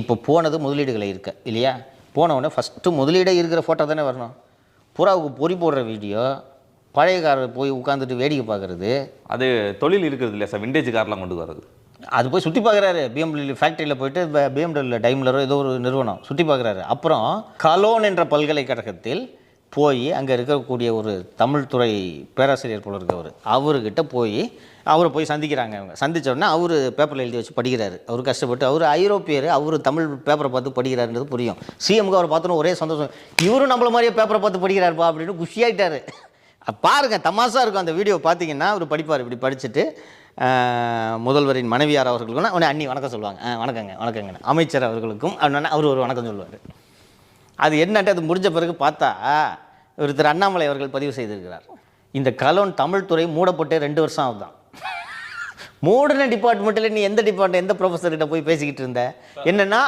இப்போ போனது முதலீடுகளை இருக்க இல்லையா? போன உடனே ஃபஸ்ட்டு முதலீடே இருக்கிற ஃபோட்டோ தானே வரணும். புறாவுக்கு பொறி போடுற வீடியோ பழைய காரில் போய் உட்காந்துட்டு வேடிக்கை பார்க்குறது. அது தொழில் இருக்கிறது இல்லையா சார்? விண்டேஜ் கார்லாம் கொண்டு வரது அது போய் சுற்றி பார்க்குறாரு. பிஎம்டபிள்யூ ஃபேக்ட்ரியில் போயிட்டு பிஎம்டபிள்யூ டைம்லரோ ஏதோ ஒரு நிறுவனம் சுற்றி பார்க்குறாரு. அப்புறம் கலோன் என்ற பல்கலைக்கழகத்தில் போய் அங்கே இருக்கக்கூடிய ஒரு தமிழ்துறை பேராசிரியர் போல இருக்கவர். அவர்கிட்ட போய் அவரை போய் சந்திக்கிறாங்க அவங்க சந்தித்தோடனே அவர் பேப்பரில் எழுதி வச்சு படிக்கிறாரு. அவர் கஷ்டப்பட்டு அவர் ஐரோப்பியர் அவர் தமிழ் பேப்பரை பார்த்து படிக்கிறாருன்றது புரியும். சிஎம்க்கு அவர் பார்த்தோன்னு ஒரே சந்தோஷம். இவரும் நம்மள மாதிரியே பேப்பரை பார்த்து படிக்கிறாருப்பா அப்படின்னு குஷியாயிட்டார். பாருங்கள் பாருங்க இருக்கும் அந்த வீடியோ பார்த்தீங்கன்னா அவர் படிப்பார் இப்படி படிச்சுட்டு முதல்வரின் மனைவியார் அவர்களுக்கும் உடனே அண்ணி வணக்கம் சொல்லுவாங்க. "ஆ, வணக்கங்க வணக்கங்க அமைச்சர் அவர்களுக்கும் அப்படின்னா அவர் ஒரு வணக்கம் சொல்லுவார். அது என்னட்டு அது முடிஞ்ச பிறகு பார்த்தா இவர் திரு அண்ணாமலை அவர்கள் பதிவு செய்திருக்கிறார். இந்த கலோன் தமிழ் துறை மூடப்பட்டே ரெண்டு வருஷம் ஆகுதான் மூடின டிபார்ட்மெண்ட்டில் நீ எந்த டிபார்ட்மெண்ட் எந்த ப்ரொஃபஸர்கிட்ட போய் பேசிக்கிட்டு இருந்த? என்னன்னா